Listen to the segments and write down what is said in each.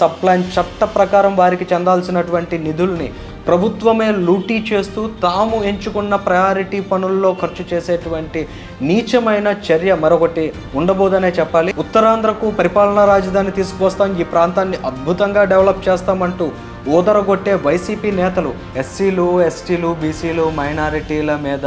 సప్లైన్ చట్ట ప్రకారం వారికి చెందాల్సినటువంటి నిధుల్ని ప్రభుత్వమే లూటీ చేస్తూ తాము ఎంచుకున్న ప్రయారిటీ పనుల్లో ఖర్చు చేసేటువంటి నీచమైన చర్య మరొకటి ఉండబోదనే చెప్పాలి. ఉత్తరాంధ్రకు పరిపాలనా రాజధాని తీసుకువస్తాం. ఈ ప్రాంతాన్ని అద్భుతంగా డెవలప్ చేస్తామంటూ ఊదరగొట్టే వైసీపీ నేతలు ఎస్సీలు ఎస్టీలు బీసీలు మైనారిటీల మీద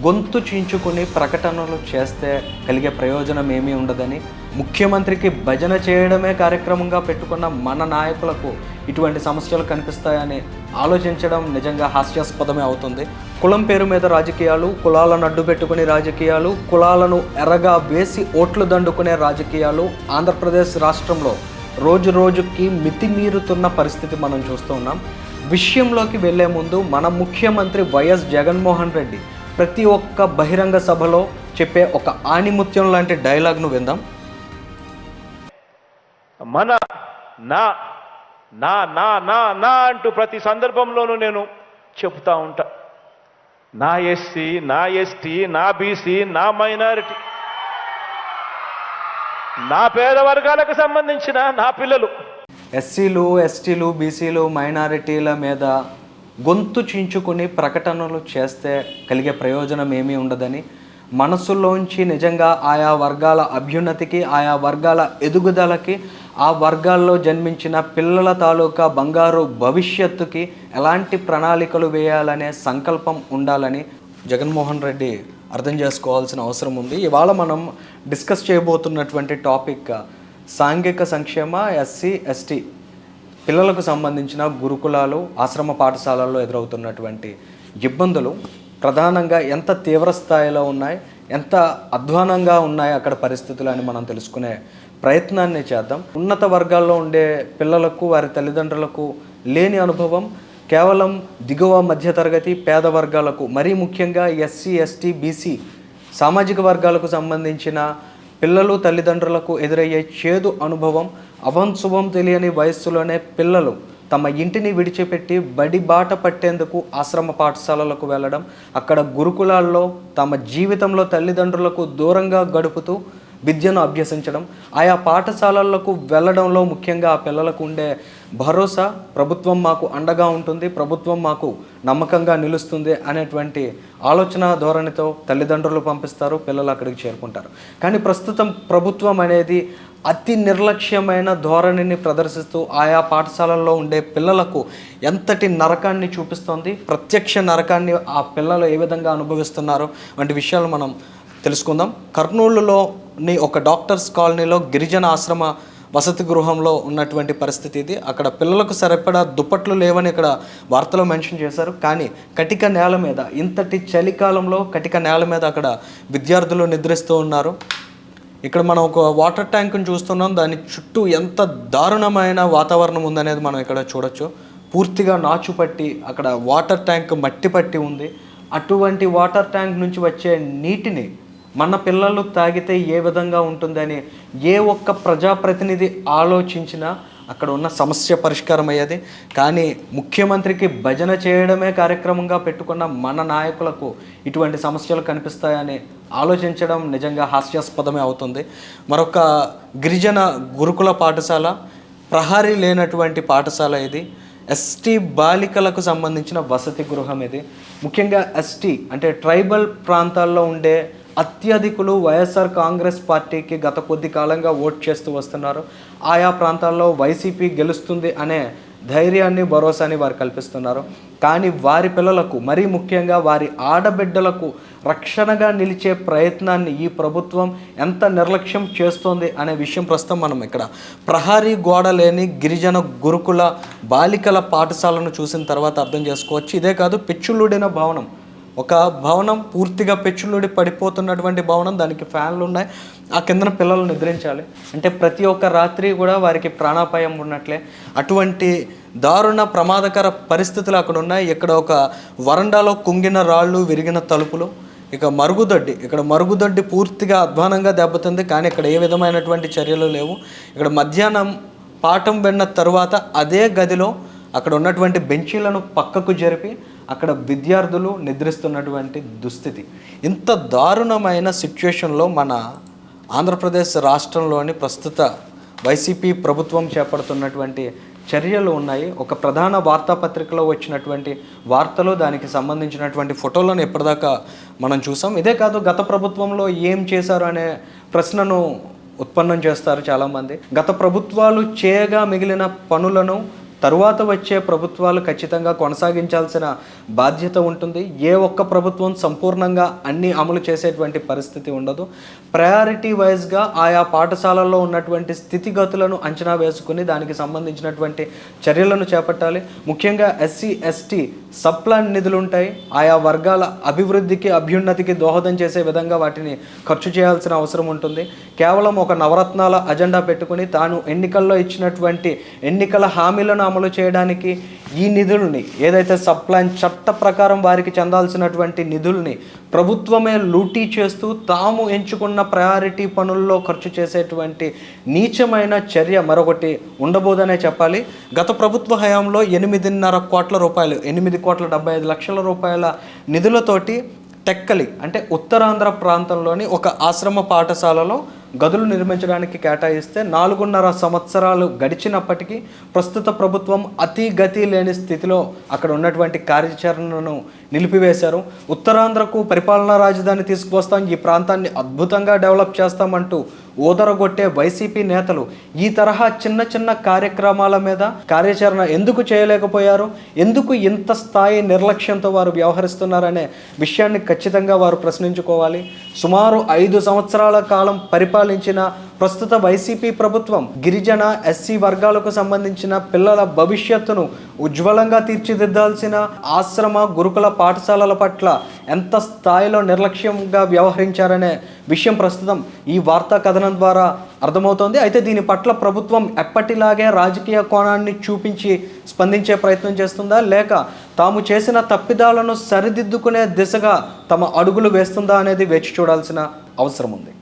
గొంతు చించుకుని ప్రకటనలు చేస్తే కలిగే ప్రయోజనం ఏమీ ఉండదని ముఖ్యమంత్రికి భజన చేయడమే కార్యక్రమంగా పెట్టుకున్న మన నాయకులకు ఇటువంటి సమస్యలు కనిపిస్తాయని ఆలోచించడం నిజంగా హాస్యాస్పదమే అవుతుంది. కులం పేరు మీద రాజకీయాలు కులాలను అడ్డు పెట్టుకునే రాజకీయాలు కులాలను ఎర్రగా వేసి ఓట్లు దండుకునే రాజకీయాలు ఆంధ్రప్రదేశ్ రాష్ట్రంలో రోజు రోజుకి మితిమీరుతున్న పరిస్థితి మనం చూస్తూ ఉన్నాం. విషయంలోకి వెళ్ళే ముందు మన ముఖ్యమంత్రి వైఎస్ జగన్మోహన్ రెడ్డి ప్రతి ఒక్క బహిరంగ సభలో చెప్పే ఒక ఆణిముత్యం లాంటి డైలాగ్ను విందాం. మన నా నా నా నా నా అంటూ ప్రతి సందర్భంలోనూ నేను చెప్తా ఉంటా. నా ఎస్సీ నా ఎస్టీ నా బీసీ నా మైనారిటీ నా పేద వర్గాలకు సంబంధించిన నా పిల్లలు. ఎస్సీలు ఎస్టీలు బీసీలు మైనారిటీల మీద గొంతు చించుకుని ప్రకటనలు చేస్తే కలిగే ప్రయోజనం ఏమీ ఉండదని మనసులోంచి నిజంగా ఆయా వర్గాల అభ్యున్నతికి ఆయా వర్గాల ఎదుగుదలకి ఆ వర్గాల్లో జన్మించిన పిల్లల తాలూకా బంగారు భవిష్యత్తుకి ఎలాంటి ప్రణాళికలు వేయాలనే సంకల్పం ఉండాలని జగన్మోహన్ రెడ్డి అర్థం చేసుకోవాల్సిన అవసరం ఉంది. ఇవాళ మనం డిస్కస్ చేయబోతున్నటువంటి టాపిక్ సాంఘిక సంక్షేమ ఎస్సీ ఎస్టీ పిల్లలకు సంబంధించిన గురుకులాలు ఆశ్రమ పాఠశాలల్లో ఎదురవుతున్నటువంటి ఇబ్బందులు ప్రధానంగా ఎంత తీవ్ర స్థాయిలో ఉన్నాయి ఎంత అధ్వానంగా ఉన్నాయి అక్కడ పరిస్థితులు అని మనం తెలుసుకునే ప్రయత్నాన్ని చేద్దాం. ఉన్నత వర్గాల్లో ఉండే పిల్లలకు వారి తల్లిదండ్రులకు లేని అనుభవం కేవలం దిగువ మధ్యతరగతి పేద వర్గాలకు మరీ ముఖ్యంగా ఎస్సీ ఎస్టీ బీసీ సామాజిక వర్గాలకు సంబంధించిన పిల్లలు తల్లిదండ్రులకు ఎదురయ్యే చేదు అనుభవం అవం శుభం తెలియని వయస్సులోనే పిల్లలు తమ ఇంటిని విడిచిపెట్టి బడి బాట పట్టేందుకు ఆశ్రమ పాఠశాలలకు వెళ్ళడం అక్కడ గురుకులాల్లో తమ జీవితంలో తల్లిదండ్రులకు దూరంగా గడుపుతూ విద్యను అభ్యసించడం ఆయా పాఠశాలలకు వెళ్ళడంలో ముఖ్యంగా ఆ పిల్లలకు ఉండే భరోసా ప్రభుత్వం మాకు అండగా ఉంటుంది ప్రభుత్వం మాకు నమ్మకంగా నిలుస్తుంది అనేటువంటి ఆలోచన ధోరణితో తల్లిదండ్రులు పంపిస్తారు పిల్లలు అక్కడికి చేరుకుంటారు. కానీ ప్రస్తుతం ప్రభుత్వం అనేది అతి నిర్లక్ష్యమైన ధోరణిని ప్రదర్శిస్తూ ఆయా పాఠశాలల్లో ఉండే పిల్లలకు ఎంతటి నరకాన్ని చూపిస్తోంది ప్రత్యక్ష నరకాన్ని ఆ పిల్లలు ఏ విధంగా అనుభవిస్తున్నారో వంటి విషయాలు మనం తెలుసుకుందాం. కర్నూలులోని ఒక డాక్టర్స్ కాలనీలో గిరిజన ఆశ్రమ వసతి గృహంలో ఉన్నటువంటి పరిస్థితి ఇది. అక్కడ పిల్లలకు సరిపడా దుప్పట్లు లేవని ఇక్కడ వార్తలో మెన్షన్ చేశారు. కానీ కటిక నేల మీద ఇంతటి చలికాలంలో కటిక నేల మీద అక్కడ విద్యార్థులు నిద్రిస్తూ ఉన్నారు. ఇక్కడ మనం ఒక వాటర్ ట్యాంక్ని చూస్తున్నాం. దాని చుట్టూ ఎంత దారుణమైన వాతావరణం ఉందనేది మనం ఇక్కడ చూడొచ్చు. పూర్తిగా నాచు పట్టి అక్కడ వాటర్ ట్యాంక్ మట్టి పట్టి ఉంది. అటువంటి వాటర్ ట్యాంక్ నుంచి వచ్చే నీటిని మన పిల్లలు తాగితే ఏ విధంగా ఉంటుందని ఏ ఒక్క ప్రజాప్రతినిధి ఆలోచించినా అక్కడ ఉన్న సమస్య పరిష్కారం అయ్యేది కానీ ముఖ్యమంత్రికి భజన చేయడమే కార్యక్రమంగా పెట్టుకున్న మన నాయకులకు ఇటువంటి సమస్యలు కనిపిస్తాయని ఆలోచించడం నిజంగా హాస్యాస్పదమే అవుతుంది. మరొక గిరిజన గురుకుల పాఠశాల ప్రహారీ లేనటువంటి పాఠశాల ఇది. ఎస్టీ బాలికలకు సంబంధించిన వసతి గృహం ఇది. ముఖ్యంగా ఎస్టీ అంటే ట్రైబల్ ప్రాంతాల్లో ఉండే అత్యధికులు వైఎస్ఆర్ కాంగ్రెస్ పార్టీకి గత కొద్ది కాలంగా ఓట్ చేస్తూ వస్తున్నారు. ఆయా ప్రాంతాల్లో వైసీపీ గెలుస్తుంది అనే ధైర్యాన్ని భరోసాని వారు కల్పిస్తున్నారు. కానీ వారి పిల్లలకు మరీ ముఖ్యంగా వారి ఆడబిడ్డలకు రక్షణగా నిలిచే ప్రయత్నాన్ని ఈ ప్రభుత్వం ఎంత నిర్లక్ష్యం చేస్తోంది అనే విషయం ప్రస్తుతం మనం ఇక్కడ. ప్రహారీ గోడ లేని గిరిజన గురుకుల బాలికల పాఠశాలను చూసిన తర్వాత అర్థం చేసుకోవచ్చు. ఇదే కాదు పిచ్చులుడిన భవనం. ఒక భవనం పూర్తిగా పెచ్చులుడి పడిపోతున్నటువంటి భవనం దానికి ఫ్యాన్లు ఉన్నాయి. ఆ కిందన పిల్లలు నిద్రించాలి. అంటే ప్రతి ఒక్క రాత్రి కూడా వారికి ప్రాణాపాయం ఉన్నట్లే. అటువంటి దారుణ ప్రమాదకర పరిస్థితులు అక్కడ ఉన్నాయి. ఇక్కడ ఒక వరండాలో కుంగిన రాళ్ళు విరిగిన తలుపులు ఇక మరుగుదొడ్డి. ఇక్కడ మరుగుదొడ్డి పూర్తిగా అధ్వానంగా దెబ్బతింది కానీ ఇక్కడ ఏ విధమైనటువంటి చర్యలు లేవు. ఇక్కడ మధ్యాహ్నం పాఠం విన్న తరువాత అదే గదిలో అక్కడ ఉన్నటువంటి బెంచీలను పక్కకు జరిపి అక్కడ విద్యార్థులు నిద్రిస్తున్నటువంటి దుస్థితి. ఇంత దారుణమైన సిచ్యుయేషన్లో మన ఆంధ్రప్రదేశ్ రాష్ట్రంలోని ప్రస్తుత వైసీపీ ప్రభుత్వం చేపడుతున్నటువంటి చర్యలు ఉన్నాయి. ఒక ప్రధాన వార్తాపత్రికలో వచ్చినటువంటి వార్తలు దానికి సంబంధించినటువంటి ఫోటోలను ఎప్పటిదాకా మనం చూసాం. ఇదే కాదు గత ప్రభుత్వంలో ఏం చేశారు అనే ప్రశ్నను ఉత్పన్నం చేస్తారు చాలామంది. గత ప్రభుత్వాలు చేయగా మిగిలిన పనులను తరువాత వచ్చే ప్రభుత్వాలు ఖచ్చితంగా కొనసాగించాల్సిన బాధ్యత ఉంటుంది. ఏ ఒక్క ప్రభుత్వం సంపూర్ణంగా అన్ని అమలు చేసేటువంటి పరిస్థితి ఉండదు. ప్రయారిటీ వైజ్గా ఆయా పాఠశాలల్లో ఉన్నటువంటి స్థితిగతులను అంచనా వేసుకుని దానికి సంబంధించినటువంటి చర్యలను చేపట్టాలి. ముఖ్యంగా ఎస్సీ ఎస్టీ సప్లాన్ నిధులు ఉంటాయి ఆయా వర్గాల అభివృద్ధికి అభ్యున్నతికి దోహదం చేసే విధంగా వాటిని ఖర్చు చేయాల్సిన అవసరం ఉంటుంది. కేవలం ఒక నవరత్నాల అజెండా పెట్టుకుని తాను ఎన్నికల్లో ఇచ్చినటువంటి ఎన్నికల హామీలను అమలు చేయడానికి ఈ నిధుల్ని ఏదైతే సప్లాన్ చట్ట ప్రకారం వారికి చెందాల్సినటువంటి నిధుల్ని ప్రభుత్వమే లూటీ చేస్తూ తాము ఎంచుకున్న ప్రయారిటీ పనుల్లో ఖర్చు చేసేటువంటి నీచమైన చర్య మరొకటి ఉండబోదనే చెప్పాలి. గత ప్రభుత్వ హయాంలో ఎనిమిదిన్నర కోట్ల రూపాయలు ఎనిమిది కోట్ల డెబ్బై ఐదు లక్షల రూపాయల నిధులతోటి టెక్కలి అంటే ఉత్తరాంధ్ర ప్రాంతంలోని ఒక ఆశ్రమ పాఠశాలలో గదులు నిర్మించడానికి కేటాయిస్తే నాలుగున్నర సంవత్సరాలు గడిచినప్పటికీ ప్రస్తుత ప్రభుత్వం అతి గతి లేని స్థితిలో అక్కడ ఉన్నటువంటి కార్యాచరణను నిలిపివేశారు. ఉత్తరాంధ్రకు పరిపాలనా రాజధాని తీసుకువస్తాం ఈ ప్రాంతాన్ని అద్భుతంగా డెవలప్ చేస్తామంటూ ఊదరగొట్టే వైసీపీ నేతలు ఈ తరహా చిన్న చిన్న కార్యక్రమాల మీద కార్యాచరణ ఎందుకు చేయలేకపోయారు? ఎందుకు ఇంత స్థాయి నిర్లక్ష్యంతో వారు వ్యవహరిస్తున్నారనే విషయాన్ని ఖచ్చితంగా వారు ప్రశ్నించుకోవాలి. సుమారు ఐదు సంవత్సరాల కాలం పరిపాలించిన ప్రస్తుత వైసీపీ ప్రభుత్వం గిరిజన ఎస్సీ వర్గాలకు సంబంధించిన పిల్లల భవిష్యత్తును ఉజ్వలంగా తీర్చిదిద్దాల్సిన ఆశ్రమ గురుకుల పాఠశాలల పట్ల ఎంత స్థాయిలో నిర్లక్ష్యంగా వ్యవహరించారనే విషయం ప్రస్తుతం ఈ వార్తా కథనం ద్వారా అర్థమవుతోంది. అయితే దీని పట్ల ప్రభుత్వం ఎప్పటిలాగే రాజకీయ కోణాన్ని చూపించి స్పందించే ప్రయత్నం చేస్తుందా? లేక తాము చేసిన తప్పిదాలను సరిదిద్దుకునే దిశగా తమ అడుగులు వేస్తుందా అనేది వేచి చూడాల్సిన అవసరం ఉంది.